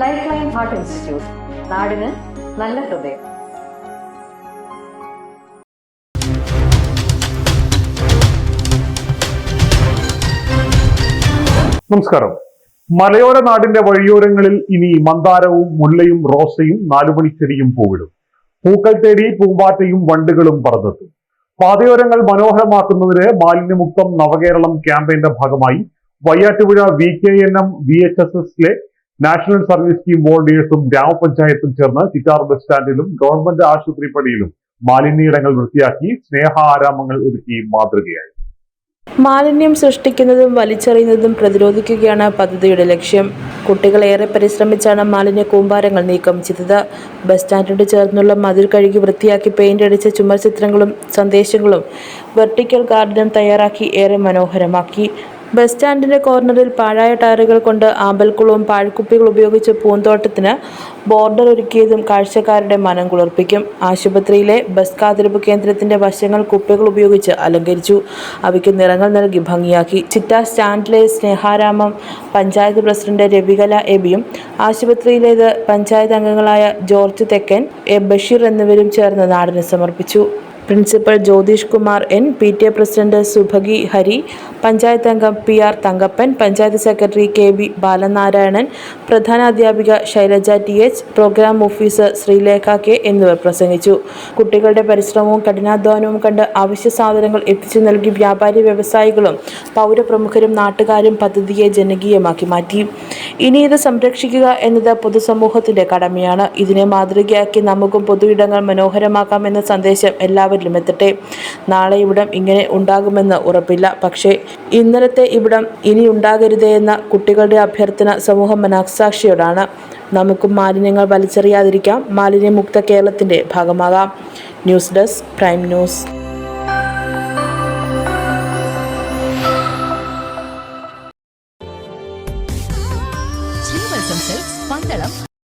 Life line heart institute നാടിന് നല്ല ഹൃദയം. നമസ്കാരം. മലയോര നാടിന്റെ വഴിയോരങ്ങളിൽ ഇനി മന്ദാരവും മുല്ലയും റോസയും നാലുമണിച്ചെടിയും പൂവിടും. പൂക്കൾ തേടി പൂമ്പാറ്റയും വണ്ടുകളും പറന്നെത്തും. പാതയോരങ്ങൾ മനോഹരമാക്കുന്നതിന് മാലിന്യമുക്തം നവകേരളം ക്യാമ്പയിന്റെ ഭാഗമായി Vayyattupuzha V K N M V H S എസിലെ നാഷണൽ സർവീസ് സ്കീം വോളണ്ടിയേഴ്സും ഗ്രാമപഞ്ചായത്തും ചേർന്ന് ചിറ്റാർ ബസ് സ്റ്റാൻഡിലും ഗവൺമെന്റ് ആശുപത്രി പടിയിലും മാലിന്യയിടങ്ങൾ വൃത്തിയാക്കി സ്നേഹ ആരാമങ്ങൾ ഒരുക്കി മാതൃകയായി. മാലിന്യം സൃഷ്ടിക്കുന്നതും വലിച്ചെറിയുന്നതും പ്രതിരോധിക്കുകയാണ് പദ്ധതിയുടെ ലക്ഷ്യം. കുട്ടികൾ ഏറെ പരിശ്രമിച്ചാണ് മാലിന്യ കൂമ്പാരങ്ങൾ നീക്കം ചെയ്തത്. ബസ് സ്റ്റാൻഡിനോട് ചേർന്നുള്ള മതിൽ കഴുകി വൃത്തിയാക്കി പെയിന്റ് അടിച്ച ചുമർ ചിത്രങ്ങളും സന്ദേശങ്ങളും വെർട്ടിക്കൽ ഗാർഡനും തയ്യാറാക്കി ഏറെ മനോഹരമാക്കി. ബസ് സ്റ്റാൻഡിന്റെ കോർണറിൽ പാഴായ ടയറുകൾ കൊണ്ട് ആമ്പൽക്കുളവും പാഴ്ക്കുപ്പികൾ ഉപയോഗിച്ച് പൂന്തോട്ടത്തിന് ബോർഡർ ഒരുക്കിയതും കാഴ്ചക്കാരുടെ മനം കുളിർപ്പിക്കും. ആശുപത്രിയിലെ ബസ് കാത്തിരിപ്പ് കേന്ദ്രത്തിന്റെ വശങ്ങൾ കുപ്പികൾ ഉപയോഗിച്ച് അലങ്കരിച്ചു. അവയ്ക്ക് നിറങ്ങൾ നൽകി ഭംഗിയാക്കി. ചിറ്റ സ്റ്റാൻഡിലെ സ്നേഹാരാമം പഞ്ചായത്ത് പ്രസിഡന്റ് രവികല എബിയും ആശുപത്രിയിലേത് പഞ്ചായത്ത് അംഗങ്ങളായ ജോർജ് തെക്കൻ എ ബഷീർ എന്നിവരും ചേർന്ന് നാടിന് സമർപ്പിച്ചു. Principal Jyothish Kumar N. P. T. A. President Subhagi Hari panchayat അംഗം P. R. Thankappan panchayat secretary K. V. Balanarayanan പ്രധാനാധ്യാപിക Shailaja T. H programme officer Sreelekha K. എന്നിവർ പ്രസംഗിച്ചു. കുട്ടികളുടെ പരിശ്രമവും കഠിനാധ്വാനവും കണ്ട് അവശ്യ സാധനങ്ങൾ എത്തിച്ചു നൽകി വ്യാപാരി വ്യവസായികളും പൗരപ്രമുഖരും നാട്ടുകാരും പദ്ധതിയെ ജനകീയമാക്കി മാറ്റി. ഇനി ഇത് സംരക്ഷിക്കുക എന്നത് പൊതുസമൂഹത്തിന്റെ കടമയാണ്. ഇതിനെ മാതൃകയാക്കി നമുക്കും പൊതുയിടങ്ങൾ മനോഹരമാക്കാം എന്ന സന്ദേശം എല്ലാവരിലും എത്തട്ടെ നാളെ ഇവിടം ഇങ്ങനെ ഉണ്ടാകുമെന്ന് ഉറപ്പില്ല. പക്ഷേ ഇന്നലത്തെ ഇവിടം ഇനി ഉണ്ടാകരുതേ എന്ന കുട്ടികളുടെ അഭ്യർത്ഥന സമൂഹം മനസാക്ഷിയോടാണ് നമുക്കും മാലിന്യങ്ങൾ വലിച്ചെറിയാതിരിക്കാം. മാലിന്യമുക്ത കേരളത്തിന്റെ ഭാഗമാകാം. News desk prime news. Pandalam